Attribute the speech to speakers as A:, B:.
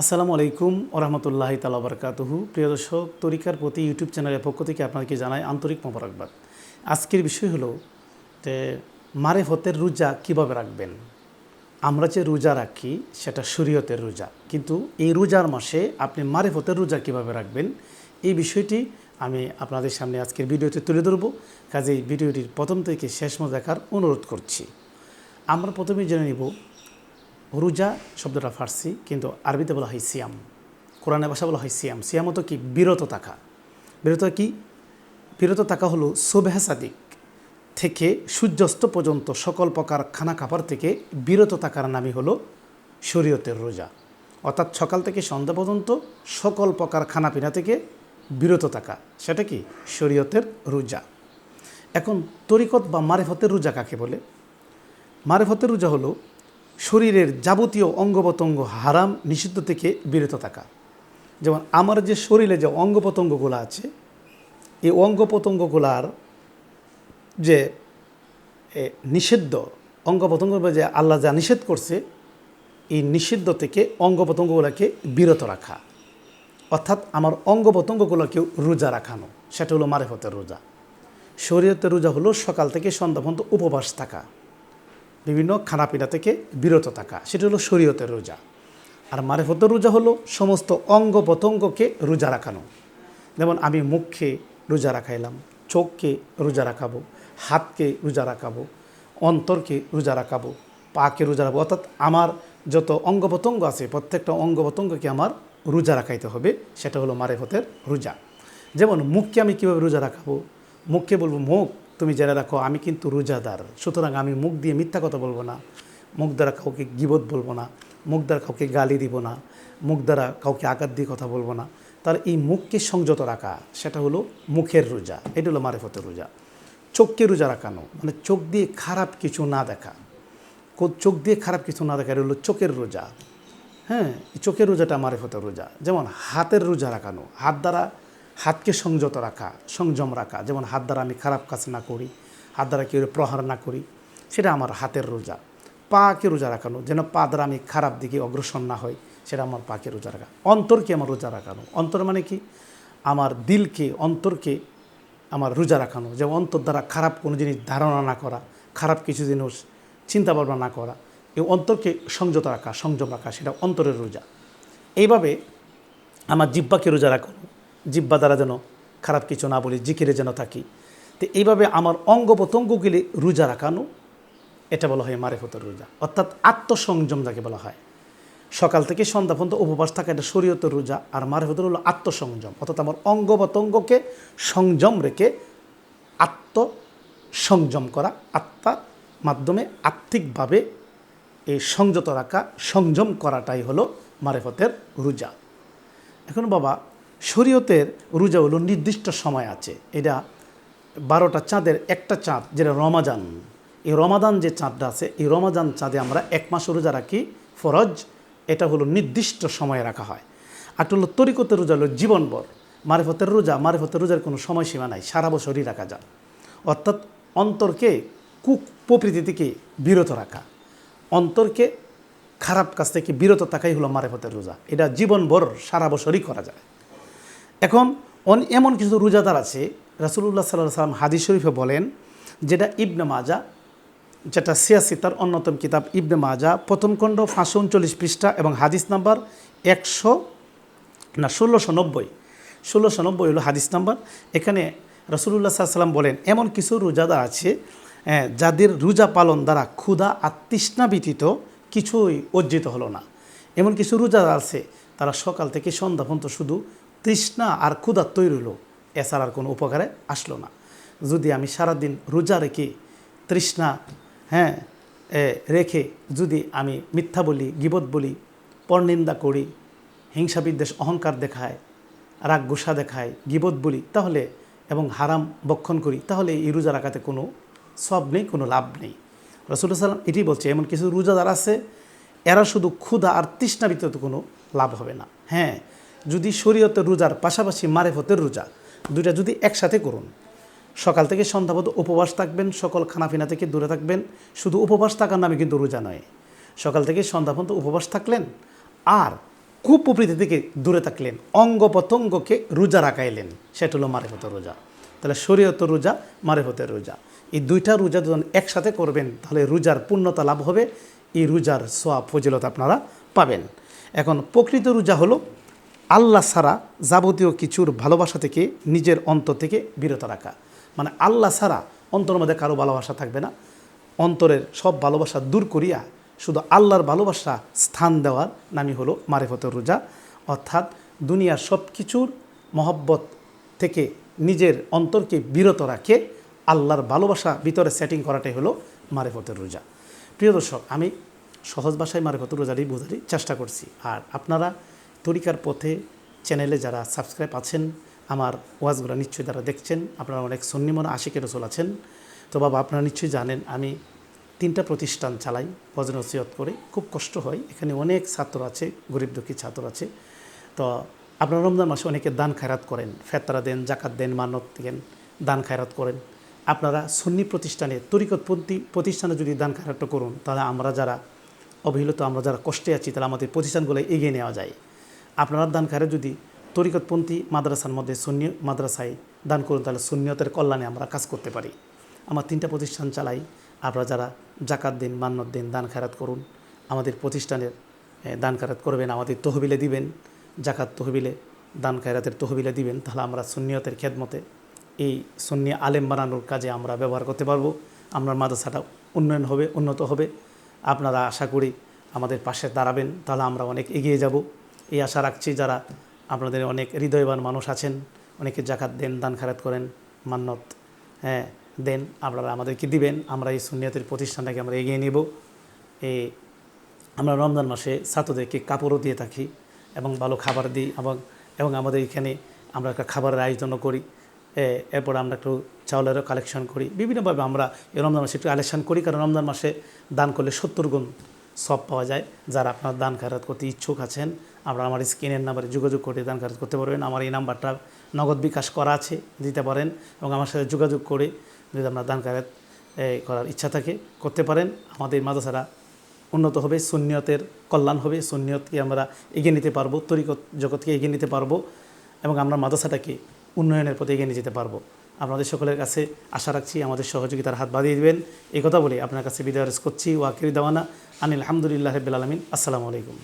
A: আসসালামু আলাইকুম ওরহমতুল্লাহ তালা বরকাতহু। প্রিয় দর্শক, তরিকার প্রতি ইউটিউব চ্যানেলের পক্ষ থেকে আপনাকে জানাই আন্তরিক মোবারকবাদ। আজকের বিষয় হলো যে মারেফতের রোজা কীভাবে রাখবেন? আমরা যে রোজা রাখি, সেটা শরীয়তের রোজা। কিন্তু এই রোজার মাসে আপনি মারে মারেফতের রোজা কীভাবে রাখবেন? এই বিষয়টি আমি আপনাদের সামনে আজকের ভিডিওতে তুলে ধরব। কাজেই ভিডিওটির প্রথম থেকে শেষ মতো দেখার অনুরোধ করছি। আমরা প্রথমে জেনে নিব রোজা শব্দটা ফার্সি, কিন্তু আরবিতে বলা হয় সিয়াম। কোরআনে ভাষা বলা হয় সিয়াম। সিয়াম তো কি? বিরত থাকা। বিরত কি? বিরত থাকা হলো সোবেহা সাদিক থেকে সূর্যাস্ত পর্যন্ত সকল প্রকার খানা খাবার থেকে বিরত থাকার নামই হলো শরীয়তের রোজা। অর্থাৎ সকাল থেকে সন্ধ্যা পর্যন্ত সকল প্রকার খানাপিনা থেকে বিরত থাকা। সেটা কি? শরীয়তের রোজা। এখন তরিকত বা মারেফতের রোজা কাকে বলে? মারেফতের রোজা হলো শরীরের যাবতীয় অঙ্গ প্রত্যঙ্গ হারাম, নিষিদ্ধ থেকে বিরত থাকা। যেমন আমার যে শরীরে যে অঙ্গ প্রত্যঙ্গগুলো আছে, এই অঙ্গ প্রত্যঙ্গগুলার যে নিষিদ্ধ অঙ্গ প্রত্যঙ্গ বা যে আল্লাহ যা নিষেধ করছে, এই নিষিদ্ধ থেকে অঙ্গ প্রত্যঙ্গগুলোকে বিরত রাখা। অর্থাৎ আমার অঙ্গ প্রত্যঙ্গগুলোকেও রোজা রাখানো, সেটা হলো মারেফতের রোজা। শরীয়তের রোজা হলো সকাল থেকে সন্ধ্যা পর্যন্ত উপবাস থাকা। বিভিন্ন খানাপিনা থেকে বিরত থাকা, সেটা হলো শরীয়তের রোজা। আর মারেফতের রোজা হলো সমস্ত অঙ্গ প্রত্যঙ্গকে রোজা রাখানো। যেমন আমি মুখকে রোজা রাখাইলাম, চোখকে রোজা রাখাবো, হাতকে রোজা রাখাবো, অন্তরকে রোজা রাখাবো, পাকে রোজা রাখব। অর্থাৎ আমার যত অঙ্গ প্রত্যঙ্গ আছে, প্রত্যেকটা অঙ্গ প্রত্যঙ্গকে আমার রোজা রাখাইতে হবে, সেটা হলো মারেফতের রোজা। যেমন মুখকে আমি কীভাবে রোজা রাখাবো? মুখকে বলব, মুখ তুমি জেনে রাখো, আমি কিন্তু রোজাদার। সুতরাং আমি মুখ দিয়ে মিথ্যা কথা বলব না। মুখ দ্বারা কাউকে গিবত বলব না। মুখ দ্বারা কাউকে গালি দিব না। মুখ দ্বারা কাউকে আঘাত দিয়ে কথা বলব না। তাহলে এই মুখকে সংযত রাখা, সেটা হলো মুখের রোজা। এটা হলো মারেফতের রোজা। চোখকে রোজা রাখানো মানে চোখ দিয়ে খারাপ কিছু না দেখা। চোখ দিয়ে খারাপ কিছু না দেখা, এটা হলো চোখের রোজা। হ্যাঁ চোখের রোজাটা মারেফতের রোজা। যেমন হাতের রোজা রাখানো, হাত দ্বারা হাতকে সংযত রাখা, সংযম রাখা, যেমন হাত দ্বারা আমি খারাপ কাজ না করি, হাত দ্বারা কেউ প্রহার না করি, সেটা আমার হাতের রোজা। পাকে রোজা রাখানো, যেন পা দ্বারা আমি খারাপ দিকে অগ্রসর না হই, সেটা আমার পাকে রোজা রাখা। অন্তরকে আমার রোজা রাখানো। অন্তর মানে কি? আমার দিলকে, অন্তরকে আমার রোজা রাখানো। যেমন অন্তর দ্বারা খারাপ কোনো জিনিস ধারণা না করা, খারাপ কিছু জিনিস চিন্তা ভাবনা না করা, এই অন্তরকে সংযত রাখা, সংযম রাখা, সেটা অন্তরের রোজা। এইভাবে আমার জিব্বাকে রোজা রাখানো। জিব্বা দ্বারা যেন খারাপ কিছু না বলি, জিকিরে যেন থাকি। তো এইভাবে আমার অঙ্গ প্রত্যঙ্গগুলি রোজা রাখানো, এটা বলা হয় মারেফতের রোজা। অর্থাৎ আত্মসংযম যাকে বলা হয়। সকাল থেকে সন্ধ্যা পর্যন্ত উপবাস থাকা এটা শরীয়তের রোজা, আর মারেফতের হলো আত্মসংযম। অর্থাৎ আমার অঙ্গ প্রত্যঙ্গকে সংযম রেখে আত্মসংযম করা, আত্মার মাধ্যমে আত্মিকভাবে এই সংযত রাখা, সংযম করাটাই হলো মারেফতের রোজা। এখন বাবা শরীয়তের রোজা হলো নির্দিষ্ট সময় আছে। এটা বারোটা চাঁদের একটা চাঁদ, যেটা রমাজান। এই রমাদান যে চাঁদটা আছে, এই রমাজান চাঁদে আমরা এক মাস রোজা রাখি, ফরজ। এটা হলো নির্দিষ্ট সময়ে রাখা হয়। আর হলো তরিকতের রোজা হলো জীবনভর। মারেফতের রোজা, মারেফতের রোজার কোনো সময়সীমা নাই, সারা বছরই রাখা যায়। অর্থাৎ অন্তরকে কুক প্রকৃতি থেকে বিরত রাখা। অন্তরকে খারাপ কাজ থেকে বিরত থাকাই হলো মারেফতের রোজা। এটা জীবনভর সারা বছরই করা যায়। এখন এমন কিছু রোজাদার আছে, রাসুলুল্লাহ সাল্লাহ সাল্লাম হাদিস শরীফে বলেন যেটা ইবনে মাজা যেটা সিয়াসিতার অন্যতম কিতাব ইবনে মাজা প্রথম খণ্ড পাঁচশো উনচল্লিশ পৃষ্ঠা এবং হাদিস নাম্বার একশো, না, ষোলোশো নব্বই। ষোলোশো নব্বই হলো হাদিস নাম্বার। এখানে রসুল্লাহ সাল্লাম বলেন, এমন কিছু রোজাদার আছে যাদের রোজা পালন দ্বারা ক্ষুধা আর তৃষ্ণা ব্যতীত কিছুই অর্জিত হলো না। এমন কিছু রোজাদার আছে, তারা সকাল থেকে সন্ধ্যা পর্যন্ত শুধু তৃষ্ণা আর ক্ষুধা তৈরি হলো। এছাড়া আর কোনো উপকারে আসলো না। যদি আমি সারাদিন রোজা রেখে তৃষ্ণা হ্যাঁ রেখে যদি আমি মিথ্যা বলি, গিবত বলি, পরনিন্দা করি, হিংসা বিদ্বেষ, অহংকার দেখায় রাগ গোসা দেখায় গিবত বলি, তাহলে এবং হারাম বক্ষণ করি, তাহলে এই রোজা রাখাতে কোনো সব নেই, কোনো লাভ নেই। রসুল্লাহ সাল্লাম এটি বলছে, এমন কিছু রোজাদার আছে, এরা শুধু ক্ষুধা আর তৃষ্ণা ব্যতীত কোনো লাভ হবে না। হ্যাঁ যদি শরীয়তের রোজার পাশাপাশি মারেফতের রোজা, দুইটা যদি একসাথে করুন। সকাল থেকে সন্ধ্যা পর্যন্ত উপবাস থাকবেন, সকল খানাপিনা থেকে দূরে থাকবেন, শুধু উপবাস থাকার নামে কিন্তু রোজা নয়। সকাল থেকে সন্ধ্যা পর্যন্ত উপবাস থাকলেন, আর কুপ্রবৃত্তি থেকে দূরে থাকলেন অঙ্গ প্রত্যঙ্গকে রোজা রাখাইলেন, সেটা হলো মারেফতের রোজা। তাহলে শরীয়তের রোজা, মারেফতের রোজা। এই দুইটা রোজা যখন একসাথে করবেন, তাহলে রোজার পূর্ণতা লাভ হবে, এই রোজার সোয়া ফজিলত আপনারা পাবেন। এখন প্রকৃত রোজা হলো আল্লাহ ছাড়া যাবতীয় কিছুর ভালোবাসা থেকে নিজের অন্তর থেকে বিরত রাখা। মানে আল্লাহ ছাড়া অন্তরের মধ্যে কারও ভালোবাসা থাকবে না। অন্তরের সব ভালোবাসা দূর করিয়া শুধু আল্লাহর ভালোবাসা স্থান দেওয়ার নামই হলো মারেফতের রোজা। অর্থাৎ দুনিয়ার সব কিছুর মহব্বত থেকে নিজের অন্তরকে বিরত রাখে আল্লাহর ভালোবাসা ভিতরে সেটিং করাটাই হলো মারেফতের রোজা। প্রিয় দর্শক, আমি সহজ ভাষায় মারেফতের রোজারই বোঝারই চেষ্টা করছি। আর আপনারা তরিকার পথে চ্যানেলে যারা সাবস্ক্রাইব আছেন, আমার ওয়াজগুলো নিশ্চয়ই তারা দেখছেন। আপনারা অনেক সন্নিমনে আশিকের রসুল আছেন। তো বাবা, আপনারা নিশ্চয়ই জানেন, আমি তিনটা প্রতিষ্ঠান চালাই ওয়াজ নসিহত করে। খুব কষ্ট হয়। এখানে অনেক ছাত্র আছে, গরিব দুঃখী ছাত্র আছে। তো আপনারা রমজান মাসে অনেকে দান খায়রাত করেন। ফেতরা দেন, জাকাত দেন মানত দেন, দান খায়রাত করেন। আপনারা সুন্নি প্রতিষ্ঠানে, তরিকতপন্থী প্রতিষ্ঠানে যদি দান খায়রাতটা করুন, তাহলে আমরা যারা অবহেলিত, আমরা যারা কষ্টে আছি, তাহলে আমাদের প্রতিষ্ঠানগুলো এগিয়ে নেওয়া যায়। আপনারা দান খায়রাত যদি তরিকতপন্থী মাদ্রাসার মধ্যে সুন্নি মাদ্রাসায় দান করুন, তাহলে সুন্নিয়তের কল্যাণে আমরা কাজ করতে পারি। আমার তিনটা প্রতিষ্ঠান চালাই। আপনারা যারা জাকাত দিন, মান্নত দিন, দান খায়রাত করুন, আমাদের প্রতিষ্ঠানের দান খায়রাত করবেন, আমাদের তহবিলে দিবেন, জাকাত তহবিলে, দান খায়রাতের তহবিলে দিবেন, তাহলে আমরা সুন্নিয়তের খেদমতে এই সুন্নি আলেম বানানোর কাজে আমরা ব্যবহার করতে পারব। আমরা মাদ্রাসাটা উন্নয়ন হবে, উন্নত হবে। আপনারা আশা করি আমাদের পাশে দাঁড়াবেন, তাহলে আমরা অনেক এগিয়ে যাব। এই আশা রাখছি যারা আপনাদের অনেক হৃদয়বান মানুষ আছেন অনেকে জাকাত দেন দান খারাত করেন মান্নত হ্যাঁ দেন আপনারা আমাদেরকে দিবেন। আমরা এই সুনিয়তের প্রতিষ্ঠানটাকে আমরা এগিয়ে নেব। এই আমরা রমজান মাসে ছাত্রদেরকে কাপড়ও দিয়ে থাকি এবং ভালো খাবার দিই এবং এবং আমাদের এখানে আমরা একটা খাবারের আয়োজনও করি। এ, এরপর আমরা একটু চাউলেরও কালেকশন করি। বিভিন্নভাবে আমরা এই রমজান মাসে একটু কালেকশন করি কারণ রমজান মাসে দান করলে সত্তর গুণ সব পাওয়া যায়। যারা আপনার দান খারাত করতে ইচ্ছুক আছেন, আপনারা আমার স্ক্রিনের নাম্বারে যোগাযোগ করে দান খারাত করতে পারবেন। আমার এই নাম্বারটা নগদ বিকাশ করা আছে, দিতে পারেন এবং আমার সাথে যোগাযোগ করে যদি আপনার দান খারাত করার ইচ্ছা থাকে, করতে পারেন। আমাদের মাদ্রাসারা উন্নত হবে, সুন্নিয়তের কল্যাণ হবে, সুন্নিয়তকে আমরা এগিয়ে নিতে পারব, তরিকত জগৎকে এগিয়ে নিতে পারব এবং আমরা মাদ্রাসাটাকে উন্নয়নের পথে এগিয়ে নিয়ে যেতে পারব। আপনাদের সকলের কাছে আশা রাখছি আমাদের সহযোগিতার হাত বাঁধিয়ে দেবেন। এই কথা বলে আপনার কাছে বিদায় করছি। ওয়াকির দাওয়ানা আনিল আলহামদুলিল্লাহ রবিল আলমিন। আসসালামু আলাইকুম।